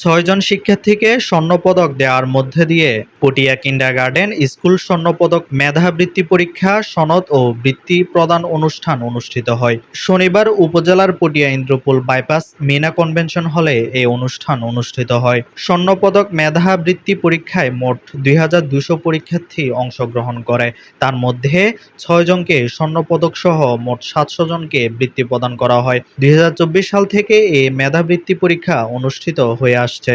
ছয়জন শিক্ষার্থীকে স্বর্ণপদক দেওয়ার মধ্যে দিয়ে পটিয়া কিন্ডারগার্টেন স্কুল স্বর্ণপদক মেধাবৃত্তি পরীক্ষা, সনদ ও বৃত্তি প্রদান অনুষ্ঠান অনুষ্ঠিত হয়। শনিবার উপজেলার পটিয়া ইন্দ্রপুল বাইপাস মিনা কনভেনশন হলে এই অনুষ্ঠান অনুষ্ঠিত হয়। স্বর্ণপদক মেধাবৃত্তি পরীক্ষায় মোট দুই হাজার দুশো পরীক্ষার্থী অংশগ্রহণ করে। তার মধ্যে ছয় জনকে স্বর্ণপদক সহ মোট সাতশো জনকে বৃত্তি প্রদান করা হয়। দুই হাজার চব্বিশ সাল থেকে এই মেধাবৃত্তি পরীক্ষা অনুষ্ঠিত হয়ে আসছে।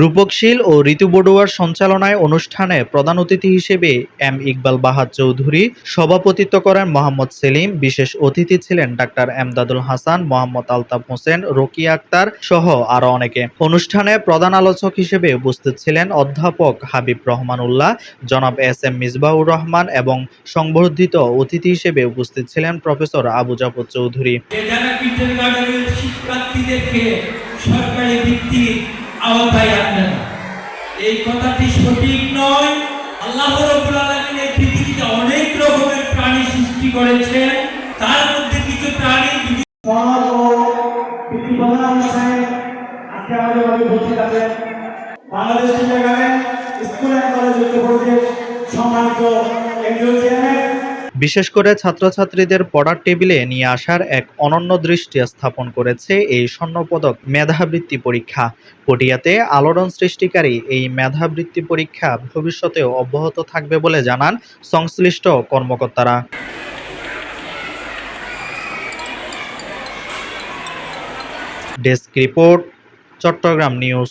রূপকশীল ও ঋতু বড়ুয়ার সঞ্চালনায় অনুষ্ঠানে প্রধান অতিথি হিসেবে এম ইকবাল বাহাদ চৌধুরী সভাপতিত্ব করেন মোহাম্মদ সেলিম, বিশেষ অতিথি ছিলেন ডাক্তার এমদাদুল হাসান, মোহাম্মদ আলতাফ হোসেন রকি আক্তার সহ আরও অনেকে। অনুষ্ঠানে প্রধান আলোচক হিসেবে উপস্থিত ছিলেন অধ্যাপক হাবিব রহমান উল্লাহ জনাব এস এম মিসবাউর রহমান এবং সংবর্ধিত অতিথি হিসেবে উপস্থিত ছিলেন প্রফেসর আবু জাফর চৌধুরী। সরকারি ভিত্তির আওতায় আনবেন এই কথাটি সঠিক নয়। আল্লাহ রব্বুল আলামিন এই পৃথিবীতে অনেক রকমের প্রাণী সৃষ্টি করেছেন। তার মধ্যে কিছু প্রাণী সমাজ ও বৃত্তি প্রধান অনুষ্ঠানে আজকে আমাদের মাঝে উপস্থিত আছেন Bangladesh kindergarten school and college ঐক্য সম্মানিত কেন্দ্রীয় চেয়ারম্যান। বিশেষ করে ছাত্রছাত্রীদের পড়ার টেবিলে নিয়ে আসার এক অনন্য দৃষ্টি স্থাপন করেছে এই স্বর্ণপদক মেধাবৃত্তি পরীক্ষা। পটিয়াতে আলোড়ন সৃষ্টিকারী এই মেধাবৃত্তি পরীক্ষা ভবিষ্যতেও অব্যাহত থাকবে বলে জানান সংশ্লিষ্ট কর্মকর্তারা। Desk report, Chittagong news.